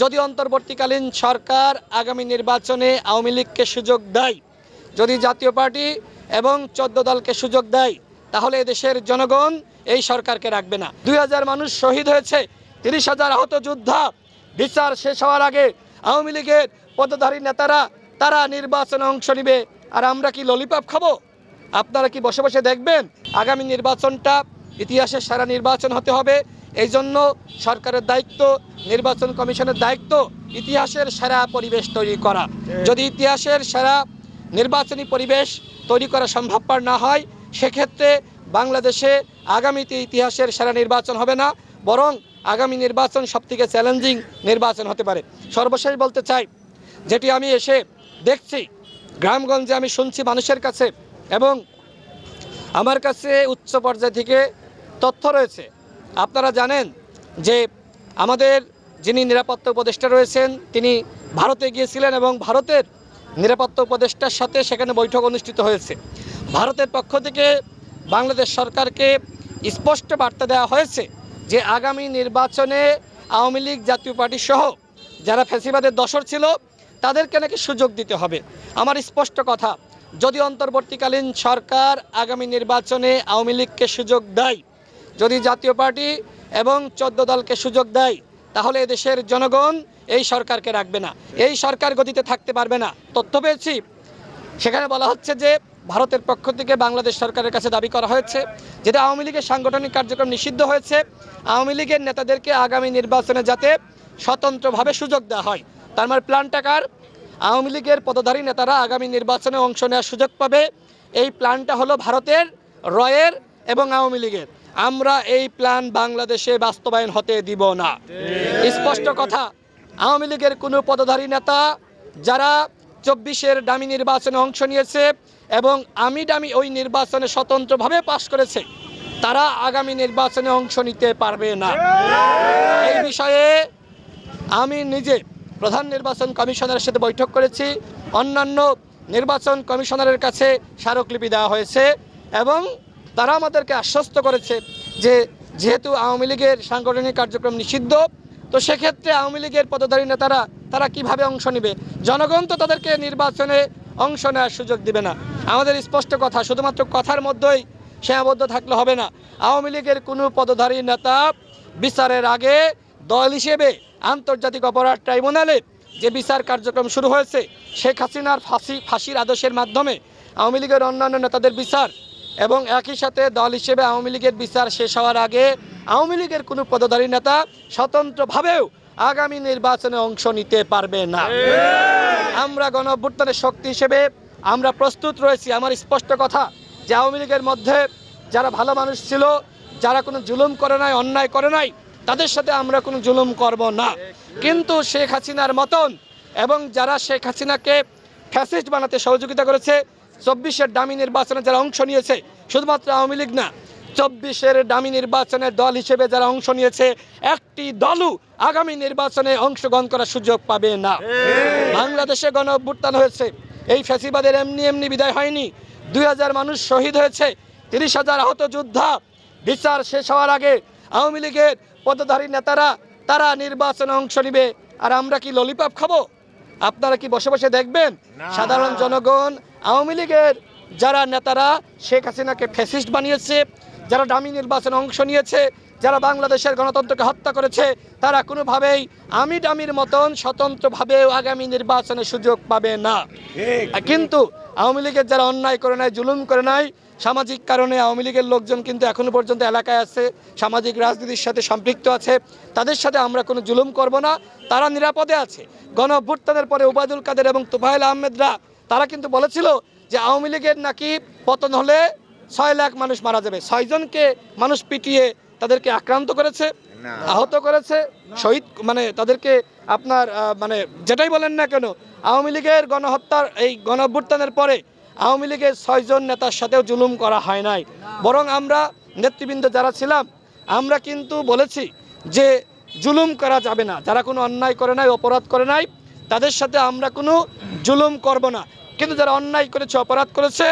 যদি অন্তর্বর্তীকালীন সরকার আগামী নির্বাচনে আওয়ামী লীগকে সুযোগ দেয়, যদি জাতীয় পার্টি এবং চোদ্দ দলকে সুযোগ দেয়, তাহলে দেশের জনগণ এই সরকারকে রাখবে না। দুই হাজার মানুষ শহীদ হয়েছে, তিরিশ হাজার আহত যোদ্ধা। বিচার শেষ হওয়ার আগে আওয়ামী লীগের পদধারী নেতারা, তারা নির্বাচনে অংশ নিবে। আর আমরা কি ললিপপ খাব? আপনারা কি বসে বসে দেখবেন? আগামী নির্বাচনটা ইতিহাসের সারা নির্বাচন হতে হবে। এই জন্য সরকারের দায়িত্ব নির্বাচন কমিশনের দায়িত্ব ইতিহাসের সেরা পরিবেশ তৈরি করা। যদি ইতিহাসের সেরা নির্বাচনী পরিবেশ তৈরি করা সম্ভবপর না হয় সেক্ষেত্রে বাংলাদেশে আগামীতে ইতিহাসের সেরা নির্বাচন হবে না বরং আগামী নির্বাচন সবথেকে চ্যালেঞ্জিং নির্বাচন হতে পারে। সর্বশেষ বলতে চাই যেটি আমি এসে দেখছি গ্রামগঞ্জে আমি শুনছি মানুষের কাছে এবং আমার কাছে উচ্চ পর্যায় থেকে তথ্য রয়েছে। আপনারা জানেন যে আমাদের যিনি নিরাপত্তা উপদেষ্টা রয়েছেন, তিনি ভারতে গিয়েছিলেন এবং ভারতের নিরাপত্তা উপদেষ্টার সাথে সেখানে বৈঠক অনুষ্ঠিত হয়েছে। ভারতের পক্ষ থেকে বাংলাদেশ সরকারকে স্পষ্ট বার্তা দেওয়া হয়েছে যে আগামী নির্বাচনে আওয়ামী লীগ, জাতীয় পার্টি সহ যারা ফ্যাসিবাদের দশর ছিল, তাদেরকে নাকি সুযোগ দিতে হবে। আমার স্পষ্ট কথা, যদি অন্তর্বর্তীকালীন সরকার আগামী নির্বাচনে আওয়ামী লীগকে সুযোগ দেয় যদি জাতীয় পার্টি এবং চোদ্দ দলকে সুযোগ দেয়, তাহলে দেশের জনগণ এই সরকারকে রাখবে না। এই সরকার গতিতে থাকতে পারবে না। তথ্য পেয়েছি। সেখানে বলা হচ্ছে যে, ভারতের পক্ষ থেকে বাংলাদেশ সরকারের কাছে দাবি করা হয়েছে যেটা আওয়ামী লীগের সাংগঠনিক কার্যক্রম নিষিদ্ধ হয়েছে। আওয়ামী লীগের নেতাদেরকে আগামী নির্বাচনে যাতে স্বতন্ত্রভাবে সুযোগ দেওয়া হয়। তার মানে প্ল্যানটা কার? আওয়ামী লীগের পদধারী নেতারা আগামী নির্বাচনে অংশ নেওয়ার সুযোগ পাবে। এই প্ল্যানটা হলো ভারতের, রয়ের এবং আওয়ামী লীগের। আমরা এই প্ল্যান বাংলাদেশে বাস্তবায়ন হতে দিব না। স্পষ্ট কথা, আওয়ামী লীগের কোনো পদধারী নেতা যারা চব্বিশের দামি নির্বাচনে অংশ নিয়েছে এবং আমি দামি ওই নির্বাচনে স্বতন্ত্রভাবে পাশ করেছে, তারা আগামী নির্বাচনে অংশ নিতে পারবে না। এই বিষয়ে আমি নিজে প্রধান নির্বাচন কমিশনারের সাথে বৈঠক করেছি, অন্যান্য নির্বাচন কমিশনারের কাছে স্মারকলিপি দেওয়া হয়েছে এবং তারা আমাদেরকে আশ্বস্ত করেছে যে যেহেতু আওয়ামী লীগের সাংগঠনিক কার্যক্রম নিষিদ্ধ, তো সেক্ষেত্রে আওয়ামী লীগের পদধারী নেতারা, তারা কীভাবে অংশ নেবে? জনগণ তো তাদেরকে নির্বাচনে অংশ নেওয়ার সুযোগ দিবে না। আমাদের স্পষ্ট কথা, শুধুমাত্র কথার মধ্যেই সীমাবদ্ধ থাকলে হবে না। আওয়ামী লীগের কোনো পদধারী নেতা বিচারের আগে দল হিসেবে আন্তর্জাতিক অপরাধ ট্রাইব্যুনালে যে বিচার কার্যক্রম শুরু হয়েছে, শেখ হাসিনার ফাঁসি, ফাঁসির আদেশের মাধ্যমে আওয়ামী লীগের অন্যান্য নেতাদের বিচার এবং একই সাথে দল হিসেবে আওয়ামী লীগের বিচার শেষ হওয়ার আগে আওয়ামী লীগের কোনো পদধারী নেতা স্বতন্ত্রভাবেও আগামী নির্বাচনে অংশ নিতে পারবে না। আমরা গণ অভ্যুত্থানের শক্তি হিসেবে আমরা প্রস্তুত রয়েছি। আমার স্পষ্ট কথা যে আওয়ামী লীগের মধ্যে যারা ভালো মানুষ ছিল, যারা কোনো জুলুম করে নাই, অন্যায় করে নাই, তাদের সাথে আমরা কোনো জুলুম করব না। কিন্তু শেখ হাসিনার মতন এবং যারা শেখ হাসিনাকে ফ্যাসিস্ট বানাতে সহযোগিতা করেছে চব্বিশের দামি নির্বাচনে যারা অংশ নিয়েছে শুধুমাত্র আওয়ামী লীগ না চব্বিশের দামি নির্বাচনে দল হিসেবে যারা অংশ নিয়েছে একটি দলও আগামী নির্বাচনে অংশগ্রহণ করার সুযোগ পাবে না। বাংলাদেশে গণ অভ্যুত্থান হয়েছে। এই ফ্যাসিবাদের এমনি এমনি বিদায় হয়নি। দুই হাজার মানুষ শহীদ হয়েছে। তিরিশ হাজার আহত যোদ্ধা। বিচার শেষ হওয়ার আগে আওয়ামী লীগের পদধারী নেতারা তারা নির্বাচনে অংশ নিবে। আর আমরা কি ললিপপ খাব? আপনারা কি বসে বসে দেখবেন? সাধারণ জনগণ আওয়ামী লীগের যারা নেতারা শেখ হাসিনাকে ফ্যাসিস্ট বানিয়েছে যারা দামি নির্বাচনে অংশ নিয়েছে যারা বাংলাদেশের গণতন্ত্রকে হত্যা করেছে তারা কোনোভাবেই আমি ডামির মতন স্বতন্ত্রভাবে আগামী নির্বাচনে সুযোগ পাবে না। কিন্তু আওয়ামী লীগের যারা অন্যায় করে নাই জুলুম করে নাই সামাজিক কারণে আওয়ামী লীগের লোকজন কিন্তু এখনও পর্যন্ত এলাকায় আছে সামাজিক রাজনীতির সাথে সম্পৃক্ত আছে তাদের সাথে আমরা কোনো জুলুম করব না তারা নিরাপদে আছে। গণ পরে উবায়দুল কাদের এবং তুফাইল আহমেদরা তারা কিন্তু বলেছিল যে আওয়ামী লীগের নাকি পতন হলে ছয় লাখ মানুষ মারা যাবে। ছয়জনকে মানুষ পিটিয়ে তাদেরকে আক্রান্ত করেছে আহত করেছে শহীদ মানে তাদেরকে আপনার মানে যেটাই বলেন না কেন আওয়ামী লীগের গণহত্যার এই গণ অভ্যুত্থানের পরে আওয়ামী লীগের ছয়জন নেতার সাথেও জুলুম করা হয় নাই। বরং আমরা নেতৃবৃন্দ যারা ছিলাম আমরা কিন্তু বলেছি যে জুলুম করা যাবে না। যারা কোনো অন্যায় করে নাই অপরাধ করে নাই তাদের সাথে আমরা কোনো জুলুম করব না। কিন্তু যারা অন্যায় করেছে, অপরাধ করেছে,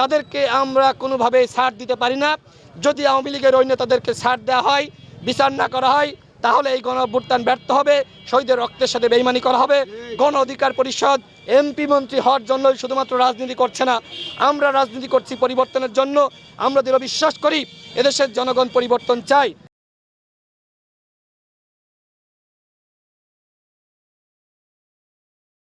তাদেরকে আমরা কোনোভাবে ছাড় দিতে পারি না। যদি আওয়ামী লীগের অন্য তাদেরকে ছাড় দেওয়া হয়, বিচার না করা হয়, তাহলে এই গণ ব্যর্থ হবে, শহীদের রক্তের সাথে বেইমানি করা হবে, গণ অধিকার পরিষদ এমপি মন্ত্রী হওয়ার জন্যই শুধুমাত্র রাজনীতি করছে না। আমরা রাজনীতি করছি পরিবর্তনের জন্য। আমরা দৃঢ় বিশ্বাস করি, এদেশের জনগণ পরিবর্তন চাই